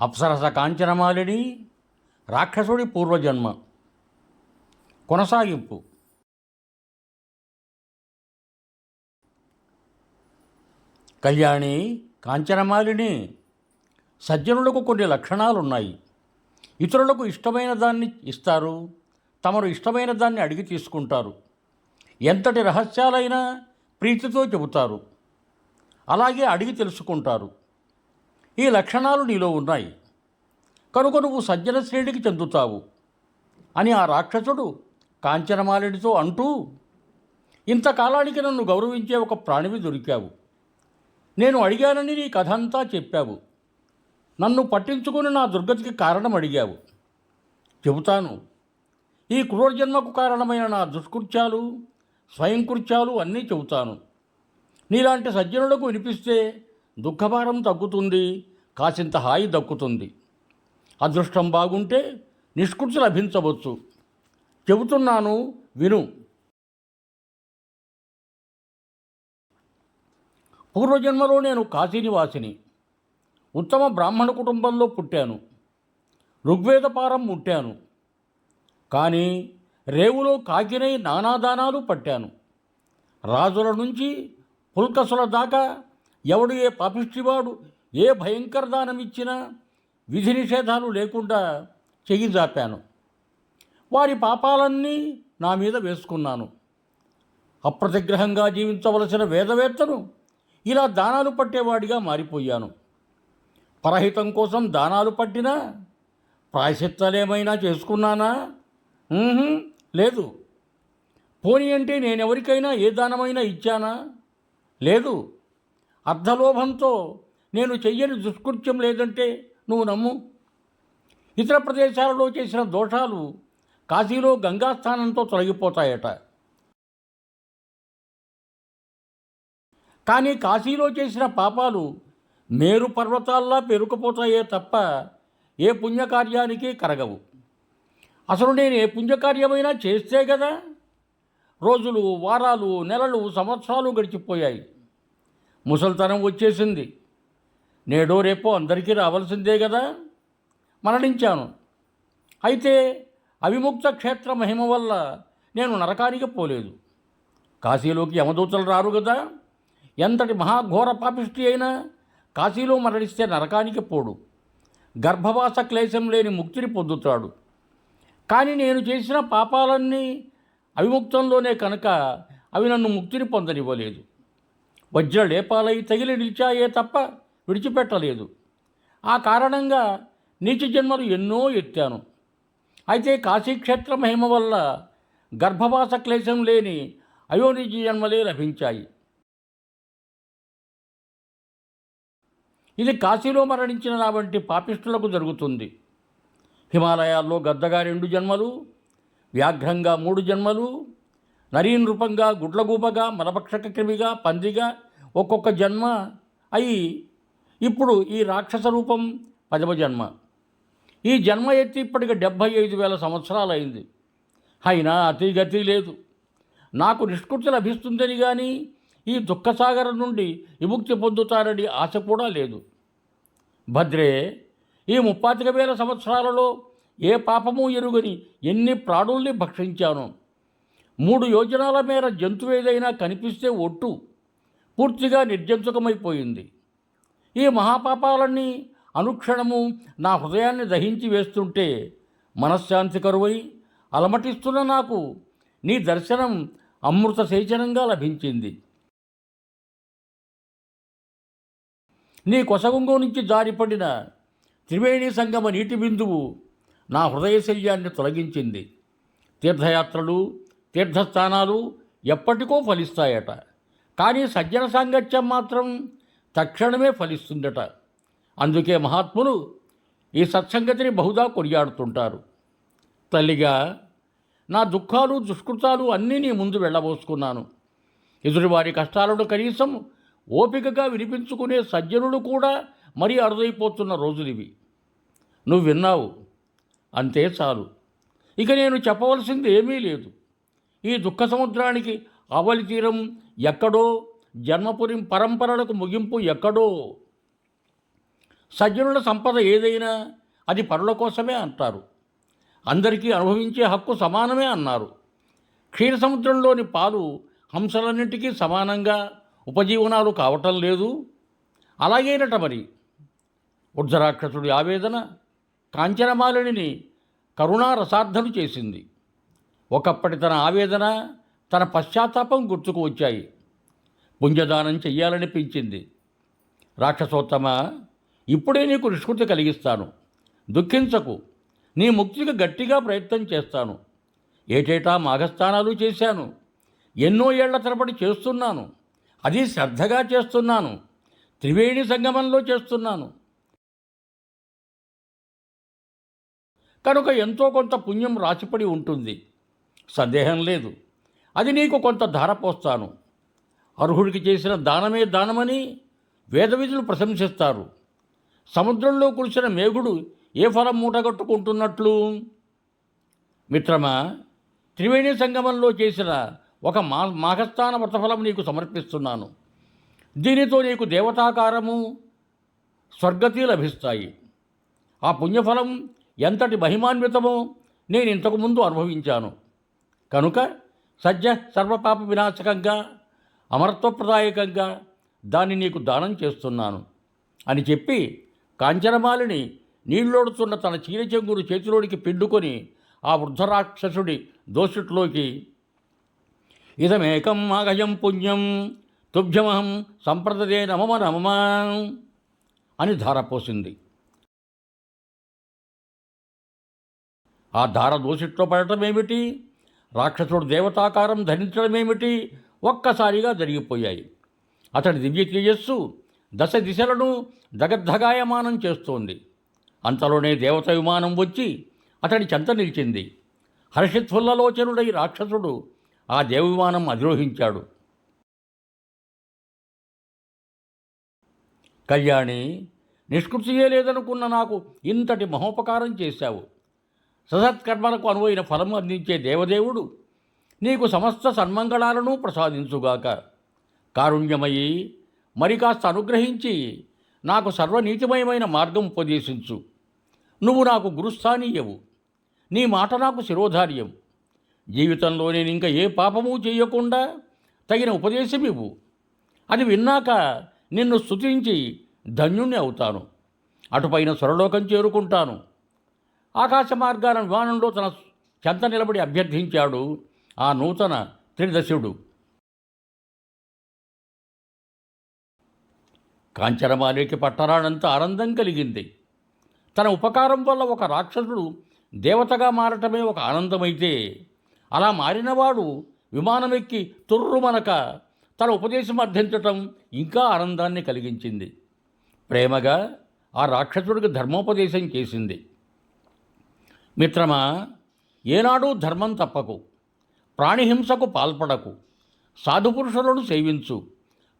అప్సరస కాంచనమాలిని రాక్షసుడి పూర్వజన్మ. కొనసాగింపు. కళ్యాణి కాంచనమాలిని సజ్జనులకు కొన్ని లక్షణాలున్నాయి. ఇతరులకు ఇష్టమైన దాన్ని ఇస్తారు తమరు ఇష్టమైన దాన్ని అడిగి తీసుకుంటారు. ఎంతటి రహస్యాలైనా ప్రీతితో చెబుతారు. అలాగే అడిగి తెలుసుకుంటారు. ఈ లక్షణాలు నీలో ఉన్నాయి. కనుక నువ్వు సజ్జన శ్రేణికి చెందుతావు. అని ఆ రాక్షసుడు కాంచనమాలిడితో అంటూ ఇంతకాలానికి నన్ను గౌరవించే ఒక ప్రాణివి దొరికావు. నేను అడిగానని నీ కథ అంతా చెప్పావు. నన్ను పట్టించుకుని నా దుర్గతికి కారణం అడిగావు. చెబుతాను ఈ క్రూరజన్మకు కారణమైన నా దుష్కృత్యాలు స్వయంకృత్యాలు అన్నీ చెబుతాను. నీలాంటి సజ్జనులకు వినిపిస్తే దుఃఖభారం తగ్గుతుంది కాసింత హాయి దక్కుతుంది. అదృష్టం బాగుంటే నిష్కృతి లభించవచ్చు. చెబుతున్నాను విను. పూర్వజన్మలో నేను కాశీనివాసిని. ఉత్తమ బ్రాహ్మణ కుటుంబంలో పుట్టాను. ఋగ్వేదపారం ముట్టాను. కానీ రేవులో కాకినై నానాదానాలు పట్టాను. రాజుల నుంచి పుల్కసుల దాకా ఎవడు ఏ పాపిష్టివాడు ఏ భయంకర దానం ఇచ్చినా విధి నిషేధాలు లేకుండా చెయ్యి జాపాను. వారి పాపాలన్నీ నా మీద వేసుకున్నాను. అప్రతిగ్రహంగా జీవించవలసిన వేదవేత్తను ఇలా దానాలు పట్టేవాడిగా మారిపోయాను. పరహితం కోసం దానాలు పట్టినా ప్రాయశ్చిత్తాలేమైనా చేసుకున్నానా? లేదు. పోనీ అంటే నేనెవరికైనా ఏ దానమైనా ఇచ్చానా? లేదు. అర్ధలోభంతో నేను చెయ్యని దుష్కృత్యం లేదంటే నువ్వు నమ్ము. ఇతర ప్రదేశాలలో చేసిన దోషాలు కాశీలో గంగాస్థానంతో తొలగిపోతాయట. కానీ కాశీలో చేసిన పాపాలు మేరు పర్వతాల్లా పెరుకుపోతాయే తప్ప ఏ పుణ్యకార్యానికి కరగవు. అసలు నేను ఏ పుణ్యకార్యమైనా చేస్తే కదా రోజులు వారాలు నెలలు సంవత్సరాలు గడిచిపోయాయి. ముసల్తనం వచ్చేసింది. నేడో రేపో అందరికీ రావాల్సిందే కదా? మరణించాను. అయితే అవిముక్త క్షేత్ర మహిమ వల్ల నేను నరకానికి పోలేదు. కాశీలోకి యమదూతలు రారు కదా? ఎంతటి మహాఘోర పాపిష్టి అయినా కాశీలో మరణిస్తే నరకానికి పోడు. గర్భవాస క్లేశం లేని ముక్తిని పొందుతాడు. కానీ నేను చేసిన పాపాలన్నీ అవిముక్తంలోనే కనుక అవి నన్ను ముక్తిని పొందనివ్వలేదు. వజ్రలేపాలై తగిలి నిలిచాయే తప్ప విడిచిపెట్టలేదు. ఆ కారణంగా నీచ జన్మలు ఎన్నో ఎత్తాను. అయితే కాశీక్షేత్ర మహిమ వల్ల గర్భవాస క్లేశం లేని అయోనిజ జన్మలే లభించాయి. ఇది కాశీలో మరణించిన నా వంటి పాపిష్టులకు జరుగుతుంది. హిమాలయాల్లో గద్దగా రెండు జన్మలు వ్యాఘ్రంగా మూడు జన్మలు నరీన్ రూపంగా గుడ్లగూపగా మలపక్షక క్రిమిగా పందిగా ఒక్కొక్క జన్మ అయి ఇప్పుడు ఈ రాక్షస రూపం పదవ జన్మ. ఈ జన్మ ఎత్తి ఇప్పటికి డెబ్భై ఐదు వేల సంవత్సరాలైంది. అయినా అతి గతి లేదు. నాకు నిష్కృతి లభిస్తుందని కానీ ఈ దుఃఖసాగరం నుండి విముక్తి పొందుతారని ఆశ కూడా లేదు. భద్రే ఈ ముప్పాతిక వేల సంవత్సరాలలో ఏ పాపము ఎరుగని ఎన్ని ప్రాణుల్ని భక్షించాను. మూడు యోజనాల మేర జంతువు ఏదైనా కనిపిస్తే ఒట్టు. పూర్తిగా నిర్జంతుకమైపోయింది. ఈ మహాపాపాలన్నీ అనుక్షణము నా హృదయాన్ని దహించి వేస్తుంటే మనశ్శాంతి కరువై అలమటిస్తున్న నాకు నీ దర్శనం అమృత సేచనంగా లభించింది. నీ కొసగుంగో నుంచి జారిపడిన త్రివేణి సంగమ నీటి బిందువు నా హృదయశల్యాన్ని తొలగించింది. తీర్థయాత్రలు తీర్థస్థానాలు ఎప్పటికో ఫలిస్తాయట. కానీ సజ్జన సాంగత్యం మాత్రం తక్షణమే ఫలిస్తుందట. అందుకే మహాత్ములు ఈ సత్సంగతిని బహుదా కొనియాడుతుంటారు. తల్లిగా నా దుఃఖాలు దుష్కృతాలు అన్నీ నీ ముందు వెళ్ళబోసుకున్నాను. ఎదుటివారి కష్టాలను కనీసం ఓపికగా వినిపించుకునే సజ్జనులు కూడా మరీ అరుదైపోతున్న రోజులివి. నువ్వు విన్నావు? అంతే చాలు. ఇక నేను చెప్పవలసింది ఏమీ లేదు. ఈ దుఃఖ సముద్రానికి అవలి తీరం ఎక్కడో జన్మపురి పరంపరలకు ముగింపు ఎక్కడో. సజ్జనుల సంపద ఏదైనా అది పరుల కోసమే అంటారు. అందరికీ అనుభవించే హక్కు సమానమే అన్నారు. క్షీర సముద్రంలోని పాలు హంసలన్నింటికీ సమానంగా ఉపజీవనాలు కావటం లేదు. అలాగేనట మరి. వృద్ధరాక్షసుడి ఆవేదన కాంచనమాలిని కరుణారసార్థను చేసింది. ఒకప్పటి తన ఆవేదన తన పశ్చాత్తాపం గుర్తుకు వచ్చాయి. పుంజదానం చెయ్యాలనిపించింది. రాక్షసోత్తమ ఇప్పుడే నీకు నిష్కృతి కలిగిస్తాను. దుఃఖించకు. నీ ముక్తికి గట్టిగా ప్రయత్నం చేస్తాను. ఏటేటా మాఘస్థానాలు చేశాను. ఎన్నో ఏళ్ళ తరబడి చేస్తున్నాను. అది శ్రద్ధగా చేస్తున్నాను. త్రివేణి సంగమంలో చేస్తున్నాను. కనుక ఎంతో కొంత పుణ్యం రాసిపడి ఉంటుంది. సందేహం లేదు. అది నీకు కొంత ధార పోస్తాను అర్హుడికి చేసిన దానమే దానమని వేదవిధులు ప్రశంసిస్తారు. సముద్రంలో కురిసిన మేఘుడు ఏ ఫలం మూటగట్టుకుంటున్నట్లు? మిత్రమా త్రివేణి సంగమంలో చేసిన ఒక మా మాఘస్థాన వ్రతఫలం నీకు సమర్పిస్తున్నాను. దీనితో నీకు దేవతాకారము స్వర్గతి లభిస్తాయి. ఆ పుణ్యఫలం ఎంతటి మహిమాన్వితమో నేను ఇంతకుముందు అనుభవించాను. కనుక సజ్జ సర్వపాప వినాశకంగా అమరత్వప్రదాయకంగా దాన్ని నీకు దానం చేస్తున్నాను. అని చెప్పి కాంచనమాలిని నీళ్ళోడుతున్న తన చీరచెంగురు చేతిలోనికి పిండుకొని ఆ వృద్ధరాక్షసుడి దోషుట్లోకి ఇదమేకం ఆగయం పుణ్యం తుభ్యమహం సంప్రదదే నమమ నమమా అని ధారపోసింది. ఆ ధార దోషిట్లో పడటం ఏమిటి రాక్షసుడు దేవతాకారం ధరించడమేమిటి? ఒక్కసారిగా జరిగిపోయాయి. అతడి దివ్య తేజస్సు దశ దిశలను దగద్ధగాయమానం చేస్తోంది. అంతలోనే దేవత విమానం వచ్చి అతడి చెంత నిలిచింది. హర్షిత్ఫుల్లలోచనుడై రాక్షసుడు ఆ దేవవిమానం అధిరోహించాడు. కళ్యాణి నిష్కృతియే లేదనుకున్న నాకు ఇంతటి మహోపకారం చేశావు. ససత్కర్మలకు అనువైన ఫలం అందించే దేవదేవుడు నీకు సమస్త సన్మంగళాలను ప్రసాదించుగాక. కారుణ్యమయ్యి మరి కాస్త అనుగ్రహించి నాకు సర్వనీతిమయమైన మార్గం ఉపదేశించు. నువ్వు నాకు గురుస్థానీయవు నీ మాట నాకు శిరోధార్యం. జీవితంలో నేను ఇంకా ఏ పాపము చేయకుండా తగిన ఉపదేశం ఇవ్వు. అది విన్నాక నిన్ను స్తుతించి ధన్యుణ్ణి అవుతాను. అటుపైన స్వరలోకం చేరుకుంటాను. ఆకాశ మార్గాల విమానంలో తన చెంత నిలబడి అభ్యర్థించాడు ఆ నూతన త్రిదశుడు. కాంచనమాలికి పట్టరానంత ఆనందం కలిగింది. తన ఉపకారం వల్ల ఒక రాక్షసుడు దేవతగా మారటమే ఒక ఆనందమైతే అలా మారినవాడు విమానమెక్కి తుర్రుమనక తన ఉపదేశం అర్థించటం ఇంకా ఆనందాన్ని కలిగించింది. ప్రేమగా ఆ రాక్షసుడికి ధర్మోపదేశం చేసింది. మిత్రమా ఏనాడు ధర్మం తప్పకు ప్రాణిహింసకు పాల్పడకు సాధుపురుషులను సేవించు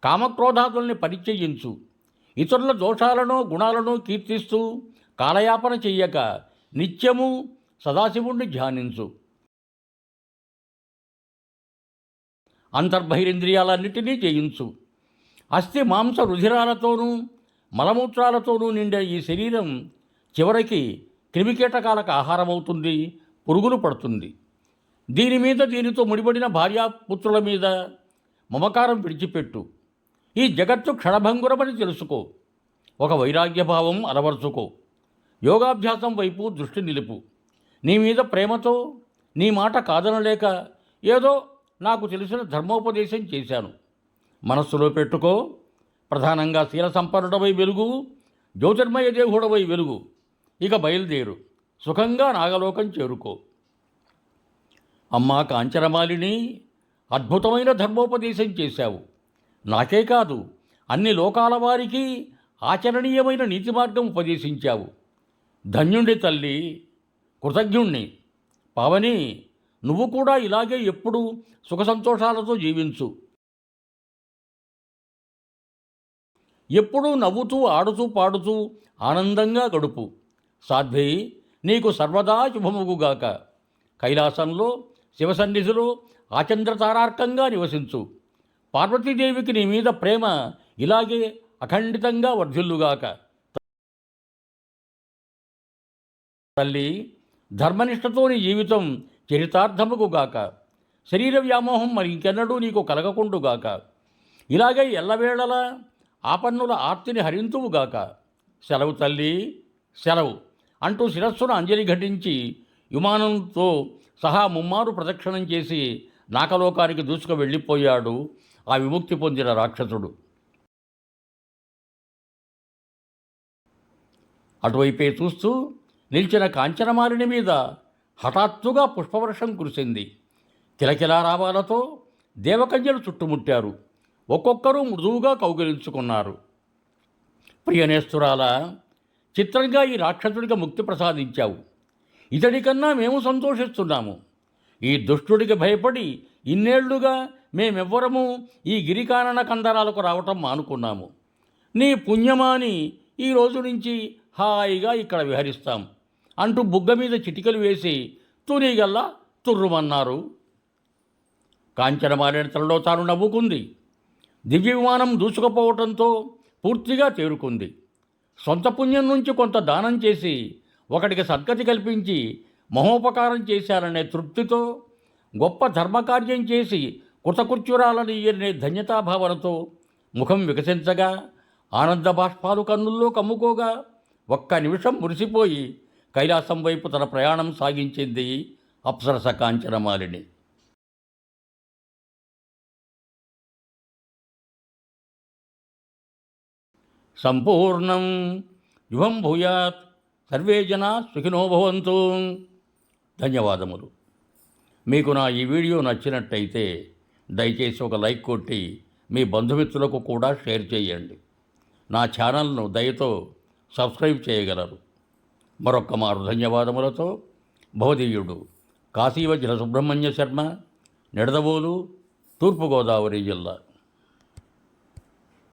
కామక్రోధాదుల్ని పరిచయించు ఇతరుల దోషాలను గుణాలను కీర్తిస్తూ కాలయాపన చెయ్యక నిత్యము సదాశివుణ్ణి ధ్యానించు. అంతర్బహిరింద్రియాలన్నిటినీ చేయించు అస్థి మాంస రుధిరాలతోనూ మలమూత్రాలతోనూ నిండే ఈ శరీరం చివరికి క్రిమికీటకాలకు ఆహారమవుతుంది పురుగులు పడుతుంది. దీని మీద దీనితో ముడిపడిన భార్యాపుత్రుల మీద మమకారం విడిచిపెట్టు. ఈ జగత్తు క్షణభంగురమని తెలుసుకో. ఒక వైరాగ్యభావం అలవరుచుకో. యోగాభ్యాసం వైపు దృష్టి నిలుపు. నీ మీద ప్రేమతో నీ మాట కాదనలేక ఏదో నాకు తెలిసిన ధర్మోపదేశం చేశాను. మనస్సులో పెట్టుకో. ప్రధానంగా శీల సంపన్నుడవై వెలుగు జ్యోతిర్మయ దేవుడవై వెలుగు. ఇక బయలుదేరు. సుఖంగా నాగలోకం చేరుకో. అమ్మా కాంచనమాలిని అద్భుతమైన ధర్మోపదేశం చేశావు. నాకే కాదు అన్ని లోకాల వారికి ఆచరణీయమైన నీతి మార్గం ఉపదేశించావు. ధన్యుండి తల్లి కృతజ్ఞుణ్ణి. పావని నువ్వు కూడా ఇలాగే ఎప్పుడూ సుఖ సంతోషాలతో జీవించు. ఎప్పుడూ నవ్వుతూ ఆడుతూ పాడుతూ ఆనందంగా గడుపు. సాధ్వి. నీకు సర్వదా శుభముగుగాక కైలాసంలో శివసన్నిధిలో ఆచంద్రతారార్కంగా నివసించు. పార్వతీదేవికి నీ మీద ప్రేమ ఇలాగే అఖండితంగా వర్ధిల్లుగాక. తల్లి ధర్మనిష్టతో నీ జీవితం చరితార్థముగుగాక శరీర వ్యామోహం మరి ఇంకెన్నడూ నీకు కలగకుండుగాక ఇలాగే ఎల్లవేళలా ఆపన్నుల ఆర్తిని హరింతువుగాక సెలవు తల్లి సెలవు. అంటూ శిరస్సును అంజలి ఘటించి విమానంతో సహా ముమ్మారు ప్రదక్షిణం చేసి నాకలోకానికి దూసుకు వెళ్ళిపోయాడు ఆ విముక్తి పొందిన రాక్షసుడు. అటువైపే చూస్తూ నిలిచిన కాంచనమాలిని మీద హఠాత్తుగా పుష్పవర్షం కురిసింది. కిలకిలారావాలతో దేవకన్యలు చుట్టుముట్టారు. ఒక్కొక్కరూ మృదువుగా కౌగిలించుకున్నారు. ప్రియనేస్తురాల చిత్రంగా ఈ రాక్షసుడికి ముక్తి ప్రసాదించావు. ఇతడికన్నా మేము సంతోషిస్తున్నాము. ఈ దుష్టుడికి భయపడి ఇన్నేళ్ళుగా మేమెవ్వరము ఈ గిరికానన కందరాలకు రావటం మానుకున్నాము. నీ పుణ్యమాని ఈ రోజు నుంచి హాయిగా ఇక్కడ విహరిస్తాం అంటూ బుగ్గ మీద చిటికలు వేసి తునీగల్లా తుర్రుమన్నారు. కాంచనమారిన తనలో తాను నవ్వుకుంది. దివ్య విమానం దూసుకుపోవటంతో పూర్తిగా తేరుకుంది. సొంత పుణ్యం నుంచి కొంత దానం చేసి ఒకటికి సద్గతి కల్పించి మహోపకారం చేశారనే తృప్తితో గొప్ప ధర్మకార్యం చేసి కృతకృత్యురాలని అనే ధన్యతాభావనతో ముఖం వికసించగా ఆనంద బాష్పాలు కన్నుల్లో కమ్ముకోగా ఒక్క నిమిషం మురిసిపోయి కైలాసం వైపు తన ప్రయాణం సాగించింది అప్సరస కాంచనమాలిని. సంపూర్ణం. యువం భూయాత్. సర్వే జనా సుఖినో భవంతు. ధన్యవాదములు. మీకు నా ఈ వీడియో నచ్చినట్టయితే దయచేసి ఒక లైక్ కొట్టి మీ బంధుమిత్రులకు కూడా షేర్ చేయండి. నా ఛానల్ను దయతో సబ్స్క్రైబ్ చేయగలరు. మరొక్క మారు ధన్యవాదములతో భవదీయుడు కాశీవజ్ర సుబ్రహ్మణ్య శర్మ నిడదవోలు తూర్పుగోదావరి జిల్లా.